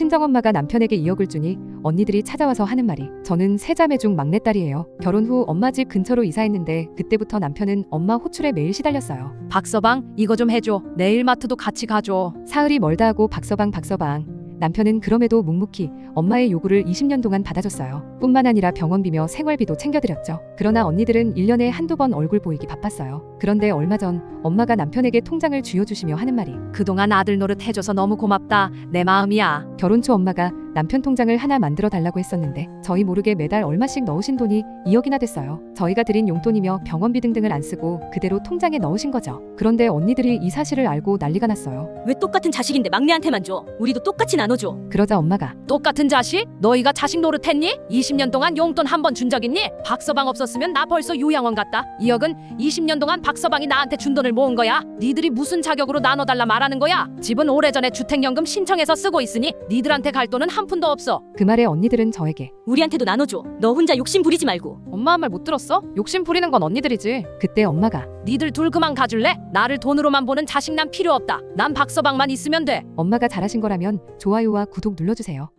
친정엄마가 남편에게 2억을 주니 언니들이 찾아와서 하는 말이 저는 세 자매 중 막내딸이에요. 결혼 후 엄마 집 근처로 이사했는데 그때부터 남편은 엄마 호출에 매일 시달렸어요. 박서방 이거 좀 해줘. 내일 마트도 같이 가줘. 사흘이 멀다 하고 박서방 박서방 남편은 그럼에도 묵묵히 엄마의 요구를 20년 동안 받아줬어요. 뿐만 아니라 병원비며 생활비도 챙겨드렸죠. 그러나 언니들은 1년에 한두 번 얼굴 보이기 바빴어요. 그런데 얼마 전 엄마가 남편에게 통장을 쥐어주시며 하는 말이 그동안 아들 노릇 해줘서 너무 고맙다. 내 마음이야. 결혼 초 엄마가 남편 통장을 하나 만들어 달라고 했었는데 저희 모르게 매달 얼마씩 넣으신 돈이 2억이나 됐어요. 저희가 드린 용돈이며 병원비 등등을 안 쓰고 그대로 통장에 넣으신 거죠. 그런데 언니들이 이 사실을 알고 난리가 났어요. 왜 똑같은 자식인데 막내한테만 줘? 우리도 똑같이 나눠줘. 그러자 엄마가 똑같은 자식? 너희가 자식 노릇했니? 20년 동안 용돈 한 번 준 적 있니? 박서방 없었으면 나 벌써 요양원 갔다. 2억은 20년 동안 박서방이 나한테 준 돈을 모은 거야. 니들이 무슨 자격으로 나눠달라 말하는 거야? 집은 오래전에 주택연금 신청해서 쓰고 있으니 니들한테 갈 돈은 한 푼도 없어. 그 말에 언니들은 저에게 우리한테도 나눠줘. 너 혼자 욕심 부리지 말고. 엄마 한 말 못 들었어? 욕심 부리는 건 언니들이지. 그때 엄마가 니들 둘 그만 가줄래? 나를 돈으로만 보는 자식 난 필요 없다. 난 박서방만 있으면 돼. 엄마가 잘하신 거라면 좋아요와 구독 눌러주세요.